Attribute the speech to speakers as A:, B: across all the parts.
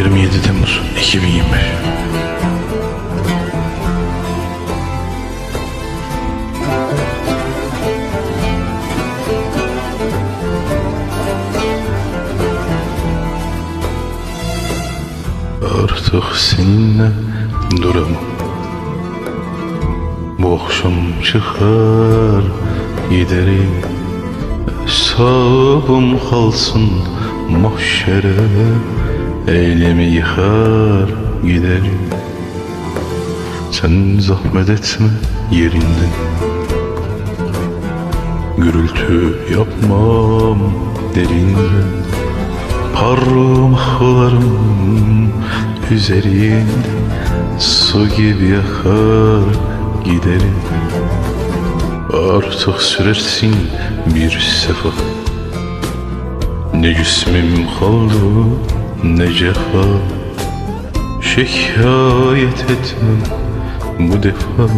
A: 27 Temmuz 2025 Artık seninle duramam Bu akşam çıkar giderim Hesabım kalsın mahşere Eylemi yıkar giderim Sen zahmet etme yerinde. Gürültü yapmam derinde. Parmaklarım üzerinde. Su gibi yakar giderim Artık sürersin bir sefa. Ne cismim kaldı ne cefa Şikayet etmem. Bu defa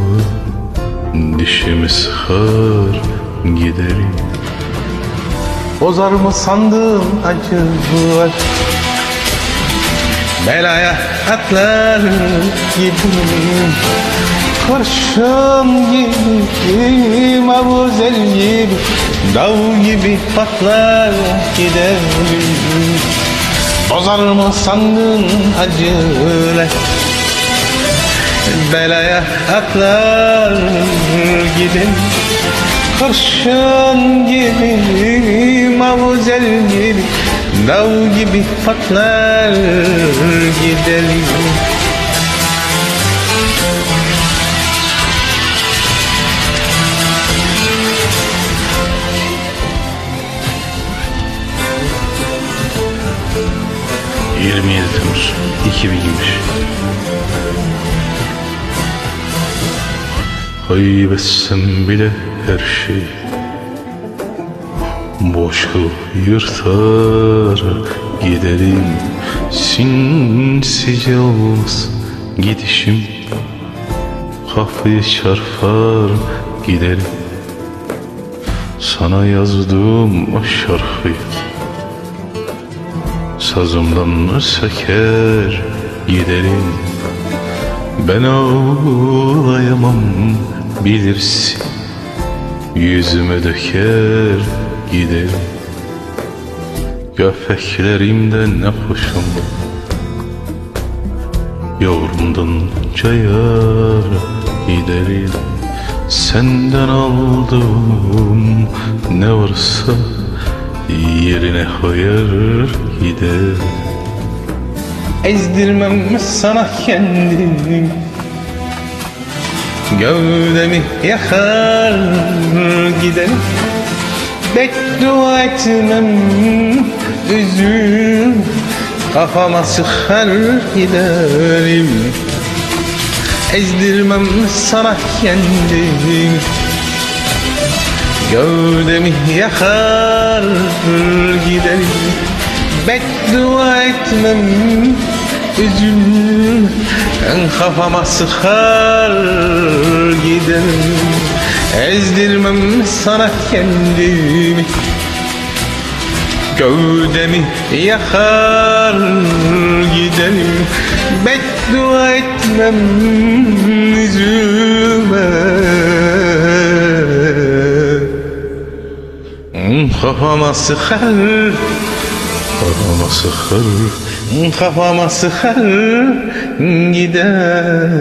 A: Dişimi sıkar giderim.
B: Bozar mı sandın acılar Belaya atlar gibi Kurşun gibi mavuzel gibi Dav gibi patlar giderim Bozar mı sandın acılar Belaya atlar giderim Kurşun gibi, mavuzel gibi Dav gibi patlar
A: 27 Temmuz 2025 Kaybetsem bile her şey Boşu yırtar giderim. Sinsice olmaz gidişim Kapıyı çarpar giderim. Sana yazdığım o şarkıyı Sazımdan seker giderim? Ben ağlayamam bilirsin. Yüzüme döker giderim. Göfeklerimde ne hoşum Yavrumdan cayar giderim. Senden aldım ne varsa Yerine koyar gider.
B: Ezdirmem sana kendim Gövdemi yakar giderim. Beddua etmem üzül Kafama sıkar giderim. Ezdirmem sana kendim Gövdemi yakar giderim Beddua etmem üzül Kafama sıkar giderim Ezdirmem sana kendimi. Gövdemi yakar giderim Beddua etmem yüzüme Kafama sıkar
A: Kafama sıkar
B: Kafama sıkar Gider.